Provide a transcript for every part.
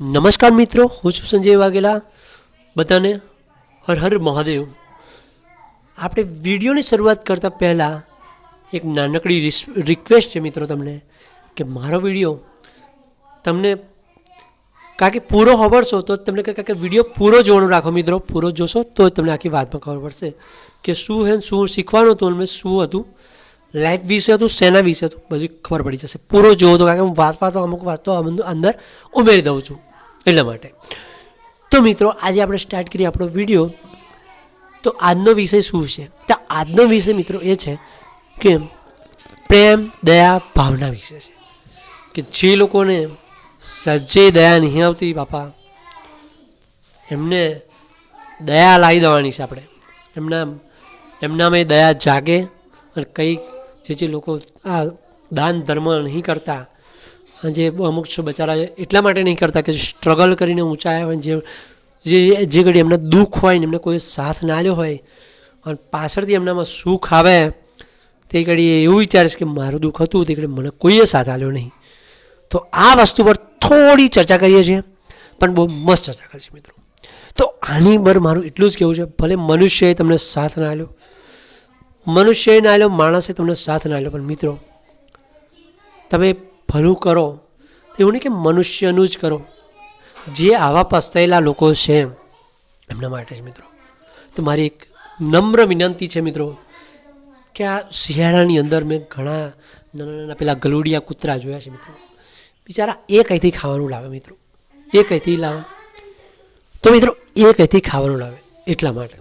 નમસ્કાર મિત્રો, હું છું સંજય વાઘેલા. બધાને હર હર મહાદેવ. આપણે વિડીયોની શરૂઆત કરતાં પહેલાં એક નાનકડી રિક્વેસ્ટ છે મિત્રો તમને, કે મારો વીડિયો તમને કારણ કે પૂરો ખબરશો તો તમને કારણ કે વીડિયો પૂરો જોવાનો રાખો મિત્રો, પૂરો જોશો તો જ તમને આખી વાતમાં ખબર પડશે કે શું હે શું શીખવાનું હતું અને શું હતું. લાઈફ વિશે હતું, શેના વિશે હતું, બધી ખબર પડી જશે. પૂરો જોવો તો કારણ કે હું વાત વાતો, અમુક વાતો અંદર ઉમેરી દઉં છું. એટલા માટે. તો મિત્રો, આજે આપણે સ્ટાર્ટ કરીએ આપણો વીડિયો તો આજનો વિષય શું છે? તો આજનો વિષય મિત્રો એ છે કે પ્રેમ, દયા, ભાવના વિશે છે. કે જે લોકોને સજ્જે દયા નહીં આવતી બાપા, એમને દયા લાવી દેવાની છે આપણે. એમના, એમનામાં દયા જાગે અને કંઈક જે જે લોકો આ દાન ધર્મ નહીં કરતા જે અમુક બચારા એટલા માટે નહીં કરતા કે સ્ટ્રગલ કરીને ઊંચા આવ્યા હોય જે જે ઘડી એમને દુઃખ હોય ને એમને કોઈ સાથ ના લ્યો હોય અને પાછળથી એમનામાં સુખ આવે, તે ઘડી એવું વિચારે છે કે મારું દુઃખ હતું, તે ઘડી મને કોઈએ સાથ આલ્યો નહીં. તો આ વસ્તુ પર થોડી ચર્ચા કરીએ છીએ, પણ બહુ મસ્ત ચર્ચા કરીએ છીએ મિત્રો. તો આની પર મારું એટલું જ કહેવું છે, ભલે મનુષ્યએ તમને સાથ ના આલ્યો, મનુષ્યએ ના આલ્યો, માણસે તમને સાથ ના આલ્યો, પણ મિત્રો, તમે ભલું કરો તો એવું નહીં કે મનુષ્યનું જ કરો. જે આવા પસ્તાયેલા લોકો છે, એમના માટે જ મિત્રો. તો મારી એક નમ્ર વિનંતી છે મિત્રો, કે આ શિયાળાની અંદર મેં ઘણા નાના નાના પેલા ગલુડિયા કૂતરા જોયા છે મિત્રો. બિચારા એ કંઈથી ખાવાનું લાવે મિત્રો. એ કંઈથી લાવે. તો મિત્રો એ કંઈથી ખાવાનું લાવે એટલા માટે.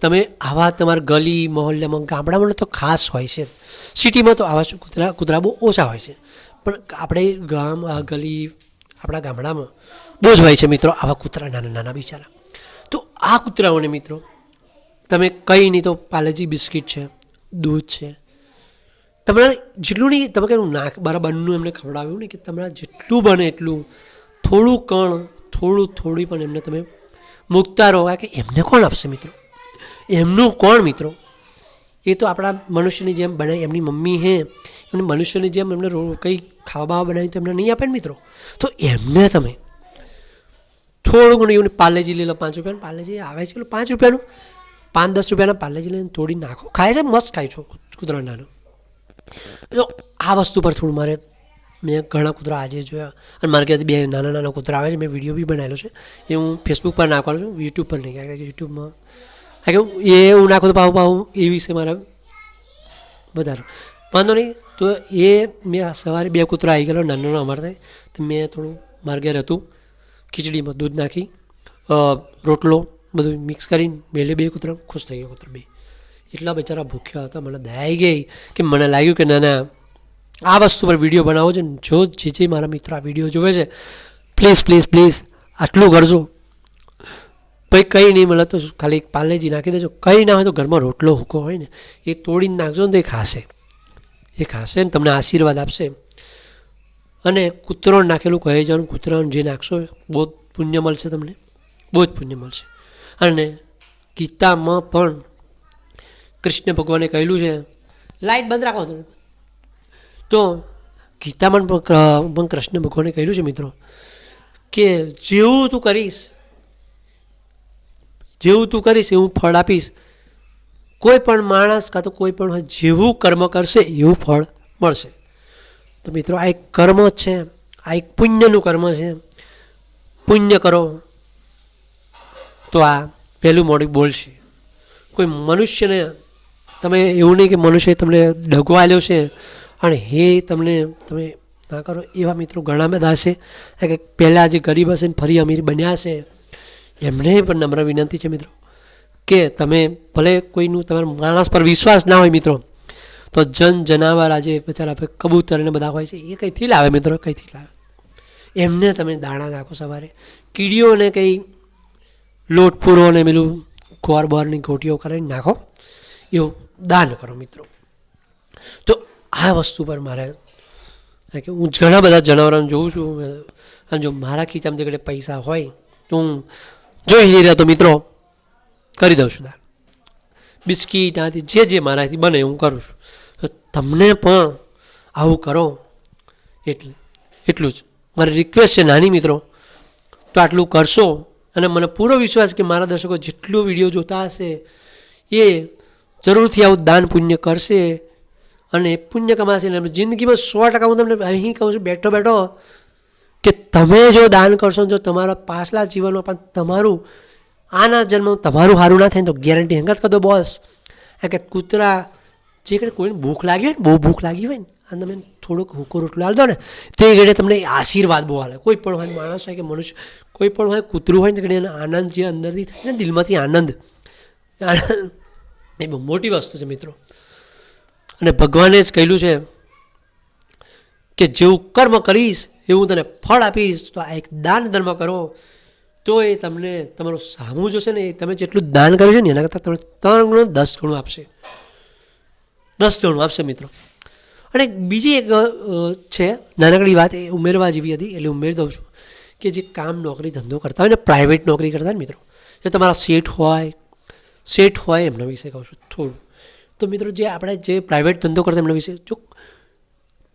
તમે આવા તમારા ગલી, મહોલ્લામાં, ગામડામાં તો ખાસ હોય છે. સિટીમાં તો આવા કૂતરા કૂતરા બહુ ઓછા હોય છે. પણ આપણે ગામ ગલી, આપણા ગામડામાં બહુ જ હોય છે મિત્રો આવા કૂતરા નાના નાના બિચારા. તો આ કૂતરાઓને મિત્રો, તમે કંઈ નહીં તો પાલેજી બિસ્કિટ છે, દૂધ છે, તમારે જેટલું નહીં, તમે કહ્યું નાક બરાબરનું એમને ખવડાવ્યું ને કે તમારા જેટલું બને એટલું, થોડું કણ, થોડું થોડી પણ એમને તમે મૂકતા રહો. કે એમને કોણ આપશે મિત્રો? એમનું કોણ મિત્રો? એ તો આપણા મનુષ્યની જેમ બને, એમની મમ્મી હે, એમને મનુષ્યની જેમ એમને કંઈ ખાવા બાવા બનાવી તો એમને નહીં આપે ને મિત્રો? તો એમને તમે થોડું ઘણું એવું પાલેજી લઈ લો, પાંચ રૂપિયાનું. પાર્લેજી આવે છે પાંચ રૂપિયાનું? પાંચ, દસ રૂપિયાના પાલેજી લઈને તોડી નાખો. ખાય છે, મસ્ત ખાય છો કૂતરા નાનો જો, આ વસ્તુ પર થોડું મારે, મેં ઘણા કૂતરા આજે જોયા. અને મારે ક્યાંથી બે નાના નાના કૂતરા આવે છે, મેં વીડિયો બી બનાવેલો છે. એ હું ફેસબુક પર નાખવાનો છું યુટ્યુબ પર નહીં, કારણ કે યુટ્યુબમાં કારણ કે એ હું નાખું તો પાઉં પાઉં એ વિશે મારે વધારે વાંધો નહીં. તો એ મેં સવારે બે કૂતરા આવી ગયેલો નાનો નાનો અમારે તો. મેં થોડું માર્ગે હતું, ખીચડીમાં દૂધ નાખી રોટલો બધું મિક્સ કરીને મેલે બે કૂતરા, ખુશ થઈ ગયા કૂતરા બે. એટલા બિચારા ભૂખ્યા હતા, મને દયા ગઈ કે મને લાગ્યું કે ના ના, આ વસ્તુ પર વીડિયો બનાવો છે ને, જો જે જે મારા મિત્રો આ વીડિયો જોવે છે પ્લીઝ પ્લીઝ પ્લીઝ આટલું કરજો. ભાઈ કંઈ નહીં મળે તો ખાલી પાલેજી નાખી દેજો. કંઈ ના હોય તો ઘરમાં રોટલો હૂકો હોય ને, એ તોડીને નાખજો ને તો એ ખાશે. એ ખાશે ને તમને આશીર્વાદ આપશે. અને કૂતરો નાખેલું કહે છે કૂતરણ જે નાખશો બહુ જ પુણ્ય મળશે તમને. બહુ જ પુણ્ય મળશે. અને ગીતામાં પણ કૃષ્ણ ભગવાને કહેલું છે, લાઈટ બંધ રાખો તમે. તો ગીતામાં પણ કૃષ્ણ ભગવાને કહેલું છે મિત્રો, કે જેવું તું કરીશ, જેવું તું કરીશ એવું ફળ આપીશ કોઈ પણ માણસ કાં તો કોઈ પણ જેવું કર્મ કરશે, એવું ફળ મળશે. તો મિત્રો, આ એક કર્મ છે આ એક પુણ્યનું કર્મ છે પુણ્ય કરો. તો આ પહેલું મોડું બોલશે. કોઈ મનુષ્યને, તમે એવું નહીં કે મનુષ્ય તમને ડગો આવ્યો છે અને હે તમને, તમે ના કરો. એવા મિત્રો ઘણા બધા કારણ કે પહેલાં જે ગરીબ હશે ને ફરી અમીર બન્યા છે. એમને પણ નમ્ર વિનંતી છે મિત્રો. કે તમે ભલે કોઈનું તમારા માણસ પર વિશ્વાસ ના હોય મિત્રો, તો જન જનાવર આજે બચારા કબૂતર ને બધા હોય છે, એ કંઈથી લાવે મિત્રો કંઈથી લાવે? એમને તમે દાણા નાખો સવારે. કીડીઓને કંઈ લોટ પૂરો ને પેલું ગોર બોરની ગોટીઓ કરીને નાખો. એવું દાન કરો મિત્રો. તો આ વસ્તુ પર મારે કે હું ઘણા બધા જનાવરોને જોઉં છું. અને જો મારા ખીચામાં જે પૈસા હોય, તો હું જોઈ નહીં રહ્યો તો મિત્રો. કરી દઉં છું દાન બિસ્કીટ આથી જે જે મારાથી બને હું કરું છું. તો તમને પણ આવું કરો. એટલે, એટલું જ. મારી રિક્વેસ્ટ છે નાની મિત્રો, તો આટલું કરશો અને મને પૂરો વિશ્વાસ કે મારા દર્શકો જેટલો વીડિયો જોતા હશે, એ જરૂરથી આવું દાન પુણ્ય કરશે અને પુણ્ય કમાશે. અને જિંદગીમાં સો ટકા હું તમને અહીં કહું છું, બેઠો બેઠો, કે તમે જો દાન કરશો જો તમારા પાછલા જીવનમાં પણ તમારું આના જન્મ તમારું સારું ના થાય ને તો ગેરંટી હંગત કરતો બોસ આ કે કૂતરા જે કંઈ કોઈને ભૂખ લાગી હોય ને, બહુ ભૂખ લાગી હોય ને અને તમે થોડોક હુકો રોટલો હાલ દો ને, તે ઘડે તમને આશીર્વાદ બહુ હાલે કોઈ પણ હોય માણસ હોય કે મનુષ્ય, કોઈ પણ હોય, કૂતરું હોય ને, તે ઘડીએ એનો આનંદ જે અંદરથી થાય ને, દિલમાંથી આનંદ. આનંદ. એ બહુ મોટી વસ્તુ છે મિત્રો. અને ભગવાને જ કહેલું છે કે જેવું કર્મ કરીશ, એવું તને ફળ આપીશ, તો આ એક દાન ધર્મ કરો. તો એ તમને તમારું સામું જોશે ને એ તમે જેટલું દાન કર્યું છે ને એના કરતાં તમને ત્રણ ગણું દસ ગણું આપશે. દસ ગણું આપશે મિત્રો. અને બીજી એક છે, નાનકડી વાત એ ઉમેરવા જેવી હતી એટલે ઉમેર દઉં છું કે જે કામ નોકરી ધંધો કરતા હોય ને પ્રાઇવેટ નોકરી કરતા હોય મિત્રો, જે તમારા સેઠ હોય સેઠ હોય એમના વિશે કહું છું થોડું. તો મિત્રો જે આપણે જે પ્રાઇવેટ ધંધો કરતા એમના વિશે જો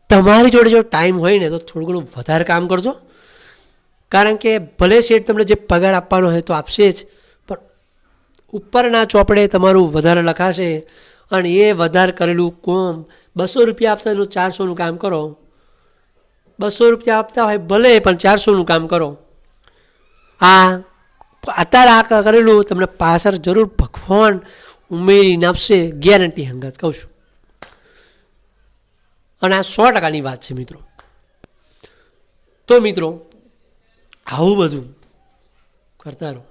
તમારી જોડે જો ટાઈમ હોય ને તો થોડું ઘણું વધારે કામ કરજો. કારણ કે ભલે શેઠ તમને જે પગાર આપવાનો હોય તો આપશે જ, પણ ઉપરના ચોપડે તમારું વધારે લખાશે અને એ વધારે કરેલું કોમ બસો રૂપિયા આપતા એનું ચારસોનું કામ કરો. બસો રૂપિયા આપતા હોય ભલે, પણ ચારસોનું કામ કરો. આ અત્યારે આ કરેલું તમને પાછળ જરૂર ભગવાન ઉમેરીને આપશે ગેરંટી હંગત કહું છું. અને આ સો ટકાની વાત છે મિત્રો. તો મિત્રો આવું બધું કરતા રહો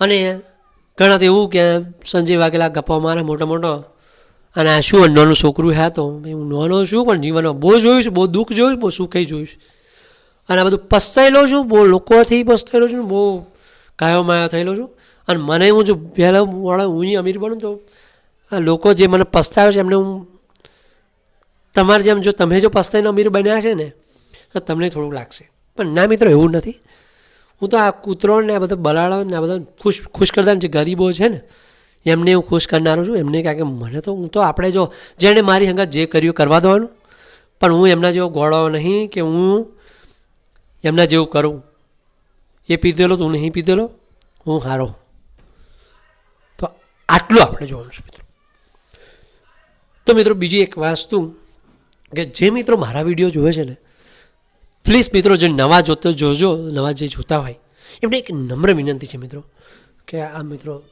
અને ઘણા તો એવું કે સંજય વાઘેલા ગપ્પા મારે મોટો મોટો. અને આ શું નાનું છોકરું હે તો? હું નાનો છું, પણ જીવનમાં બહુ જોયું છે, બહુ દુઃખ જોયું છું, બહુ સુખઈ જોયું છું. અને આ બધું પસ્તાયેલો છું, બહુ લોકોથી પસ્તાયેલો છું, બહુ કાયો માયો થયેલો છું. અને મને હું જો પહેલાં વાળા હું અમીર બનું તો આ લોકો જે મને પસ્તાવે છે, એમને હું તમારે જેમ જો તમે જો પસ્તાઈને અમીર બન્યા છે ને, તો તમને થોડુંક લાગશે. પણ ના મિત્રો, એવું નથી. હું તો આ કૂતરો ને આ બધા બલાડો ને આ બધા ખુશ ખુશ કરતા જે ગરીબો છે ને, એમને હું ખુશ કરનારો છું. એમને કારણ કે મને તો, હું તો આપણે જો, જેણે મારી હંગાત જે કર્યું કરવા દેવાનું. પણ હું એમના જેવો ગોળો નહીં કે હું એમના જેવું કરું. એ પીધેલો, તું નહીં પીધેલો, હું હારો તો આટલું આપણે જોવાનું છે મિત્રો. તો મિત્રો, બીજી એક વસ્તુ કે જે મિત્રો મારા વીડિયો જોવે છે ને પ્લીઝ મિત્રો, જે નવા જોતો જોજો, નવા જે જોતા હોય, એમને એક નમ્ર વિનંતી છે મિત્રો, કે આ મિત્રો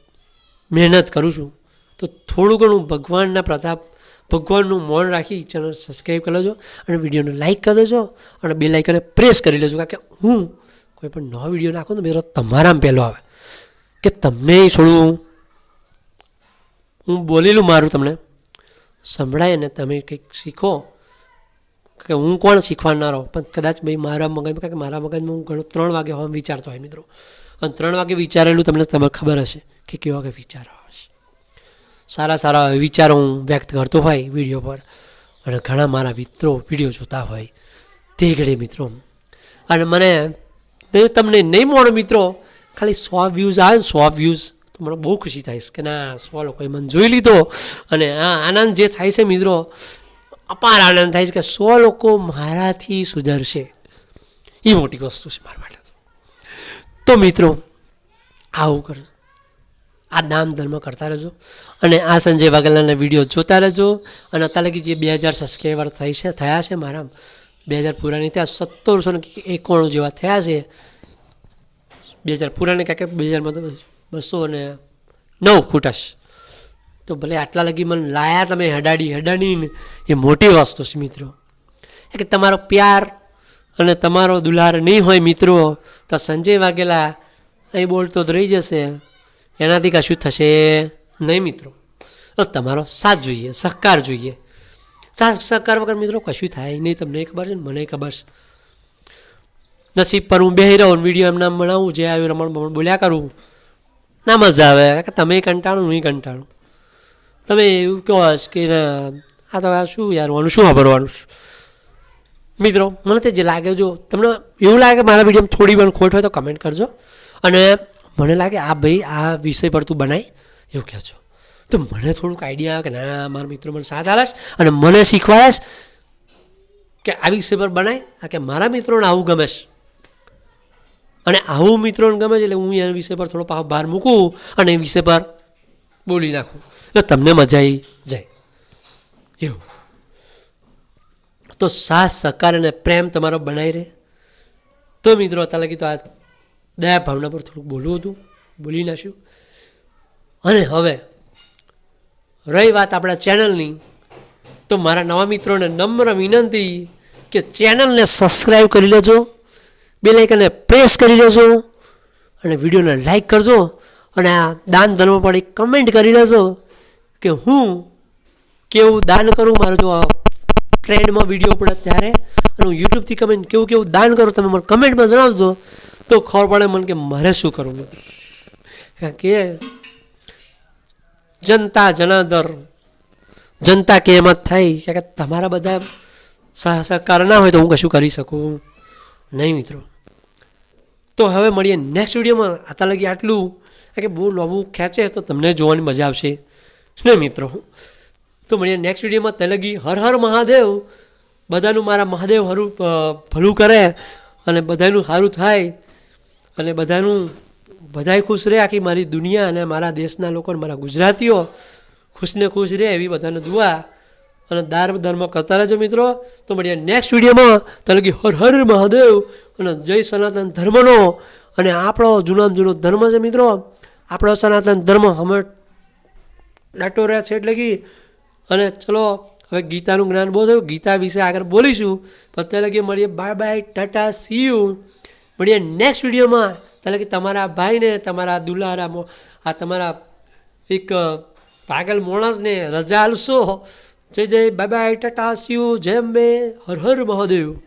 મહેનત કરું છું. તો થોડું ઘણું ભગવાનના પ્રતાપ, ભગવાનનું મૌન રાખી ચેનલ સબસ્ક્રાઈબ કરી લેજો અને વિડીયોને લાઇક કરી દેજો અને બે લાઇકને પ્રેસ કરી લેજો, કારણ કે હું કોઈ પણ નવો વીડિયો નાખું તો મિત્રો તમારામાં પહેલો આવે. કે તમને થોડું, હું બોલેલું મારું તમને, સંભળાય અને તમે કંઈક શીખો. કે હું કોણ શીખવાડનારો? પણ કદાચ ભાઈ મારા મગજમાં કે મારા મગજમાં હું ઘણો ત્રણ વાગે હોમ વિચારતો હોય મિત્રો. અને ત્રણ વાગે વિચારેલું તમને તમને ખબર હશે કે કેવા કે વિચારો હશે. સારા સારા વિચારો હું વ્યક્ત કરતો હોય વીડિયો પર. અને ઘણા મારા મિત્રો વીડિયો જોતા હોય. તે ઘડે મિત્રો. અને મને તમને નહીં મળો મિત્રો. ખાલી સો વ્યૂઝ આવે ને સો વ્યૂઝ તો મને બહુ ખુશી થાય છે કે ના, સો લોકોએ મને જોઈ લીધો. અને આ આનંદ જે થાય છે મિત્રો અપાર આનંદ થાય છે કે સો લોકો મારાથી સુધરશે. એ મોટી વસ્તુ છે મારા માટે તો. મિત્રો, આવું કરજો આ નામ ધર્મ કરતા રહેજો અને આ સંજય વાઘેલાના વીડિયો જોતા રહેજો. અને અત્યારે લગી જે બે હજાર સબસ્ક્રાઈબર થઈ છે, થયા છે મારા, બે હજાર પુરાની ત્યાં સત્તરસો ને એકોણું જેવા થયા છે. બે હજાર પુરાણી કાંઈક બે હજારમાં તો બસો ને નવ ફૂટશ તો ભલે આટલા લગી મને લાયા તમે હડાડી, હડાડીને, એ મોટી વસ્તુ છે મિત્રો. કે તમારો પ્યાર અને તમારો દુલાર નહીં હોય મિત્રો, તો સંજય વાઘેલા અહીં બોલતો જ રહી જશે. એનાથી કશું થશે નહીં મિત્રો. તો તમારો સાથ જોઈએ, સહકાર જોઈએ. સાથ સહકાર વગર મિત્રો કશું થાય નહીં, તમને ખબર છે ને? મને ખબર છે. નસીબ પર હું બેહી રહું વીડિયો એમના બનાવું જે આવ્યું રમણ બોલ્યા કરું. ના મજા આવે. કે તમે કંટાળું, હું કંટાળું. તમે એવું કહો કે આ તો આ શું યાર આનું શું વાપરવાનું મિત્રો, મને તે જે લાગે, જો, તમને એવું લાગે મારા વિડીયોમાં થોડી પણ ખોટ હોય તો કમેન્ટ કરજો. અને મને લાગે, આ ભાઈ, આ વિષય પર તું બનાય, એવું કહેજો તો મને થોડુંક આઈડિયા આવે કે, ના, મારા મિત્રો મને સાથ આલશ અને મને શીખવાડશ કે આ વિષય પર બનાય કે મારા મિત્રોને આવું ગમે છે. અને આવું મિત્રોને ગમે છે એટલે હું એના વિષય પર થોડો ભાર મૂકું અને એ વિષય પર બોલી નાખું. એટલે તમને મજા આવી જાય. એવું. તો સાથ સહકાર અને પ્રેમ તમારો બનાવી રહે. તો મિત્રો અત્યારે લગી તો આ દયા ભાવના પર થોડુંક બોલવું હતું. બોલી નાખ્યું. અને હવે રહી વાત આપણા ચેનલની. તો મારા નવા મિત્રોને નમ્ર વિનંતી કે ચેનલને સબસ્ક્રાઈબ કરી લેજો બે લાઇકને પ્રેસ કરી લેજો અને વિડીયોને લાઈક કરજો. અને આ દાન ધર્મ પણ એક કમેન્ટ કરી લેશો કે હું કેવું દાન કરું મારું જો આ ટ્રેન્ડમાં વીડિયો પડે ત્યારે અને હું યુટ્યુબથી કમેન્ટ કેવું કેવું દાન કરું તમે મને કમેન્ટમાં જણાવજો તો ખબર પડે મને કે મારે શું કરવું કારણ કે જનતા જનાદર જનતા કે એમ જ થાય કે તમારા બધા સહ સહકાર ના હોય તો હું કશું કરી શકું નહીં મિત્રો. તો હવે મળીએ નેક્સ્ટ વિડીયોમાં આતા લગી આટલું. કે બહુ લાંબુ ખેંચે તો તમને જોવાની મજા આવશે. ને મિત્રો, તો મળીએ નેક્સ્ટ વિડીયોમાં. તે હર હર મહાદેવ. બધાનું મારા મહાદેવ હરું ભલું કરે અને બધાનું સારું થાય અને બધાનું બધાય ખુશ રહે આખી મારી દુનિયા અને મારા દેશના લોકો મારા ગુજરાતીઓ. ખુશને ખુશ રહે એવી બધાને દુઆ અને દાર ધર્મ કરતા રહેજો મિત્રો. તો મળીએ નેક્સ્ટ વિડીયોમાં. તલગી હર હર મહાદેવ અને જય સનાતન ધર્મનો અને આપણો જૂનામાં જૂનો ધર્મ છે મિત્રો. આપણો સનાતન ધર્મ અમે ડાટો રહ્યા છે એટલે કે, અને ચલો, હવે ગીતાનું જ્ઞાન બહુ થયું. ગીતા વિશે આગળ બોલીશું. પણ અત્યારે લગી મળીએ. Bye bye tata see you મળીએ નેક્સ્ટ વિડીયોમાં. ત્યાં લગી તમારા ભાઈને, તમારા દુલારા આ તમારા એક પાગલ માણસને રજા આલશો જય જય bye bye tata see you જય અંબે. હર હર મહાદેવ.